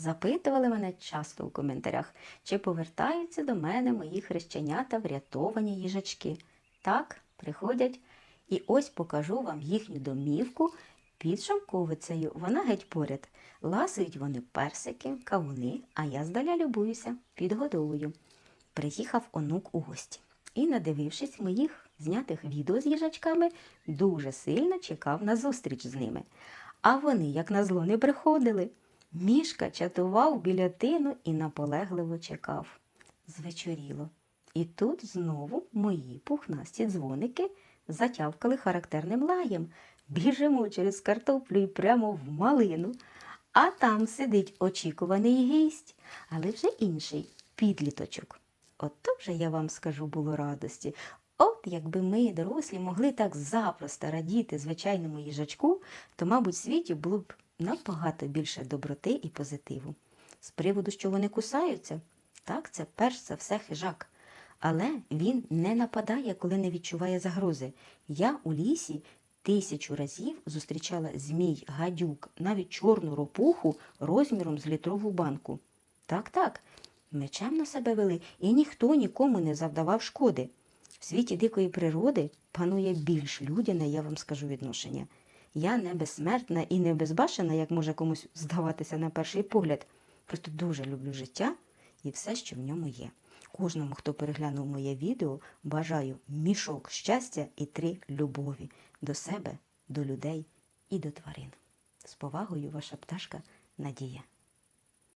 Запитували мене часто у коментарях, чи повертаються до мене мої хрещенята врятовані їжачки. Так, приходять. І ось покажу вам їхню домівку під шовковицею. Вона геть поряд. Ласують вони персики, кавуни, а я здаля любуюся, підгодовую. Приїхав онук у гості і, надивившись моїх знятих відео з їжачками, дуже сильно чекав на зустріч з ними. А вони, як назло, не приходили. Мішка чатував біля тину і наполегливо чекав. Звечоріло. І тут знову мої пухнасті дзвоники затявкали характерним лаєм. Біжимо через картоплю і прямо в малину. А там сидить очікуваний гість, але вже інший підліточок. Ото вже я вам скажу було радості. От якби ми, дорослі, могли так запросто радіти звичайному їжачку, то, мабуть, світі було б набагато більше доброти і позитиву. З приводу, що вони кусаються, так, це перш за все хижак. Але він не нападає, коли не відчуває загрози. Я у лісі тисячу разів зустрічала змій, гадюк, навіть чорну ропуху розміром з літрову банку. Так, так, ми чемно себе вели, і ніхто нікому не завдавав шкоди. В світі дикої природи панує більш людяне, я вам скажу відношення. Я не безсмертна і не безбашена, як може комусь здаватися на перший погляд. Просто дуже люблю життя і все, що в ньому є. Кожному, хто переглянув моє відео, бажаю мішок щастя і три любові до себе, до людей і до тварин. З повагою, ваша пташка Надія.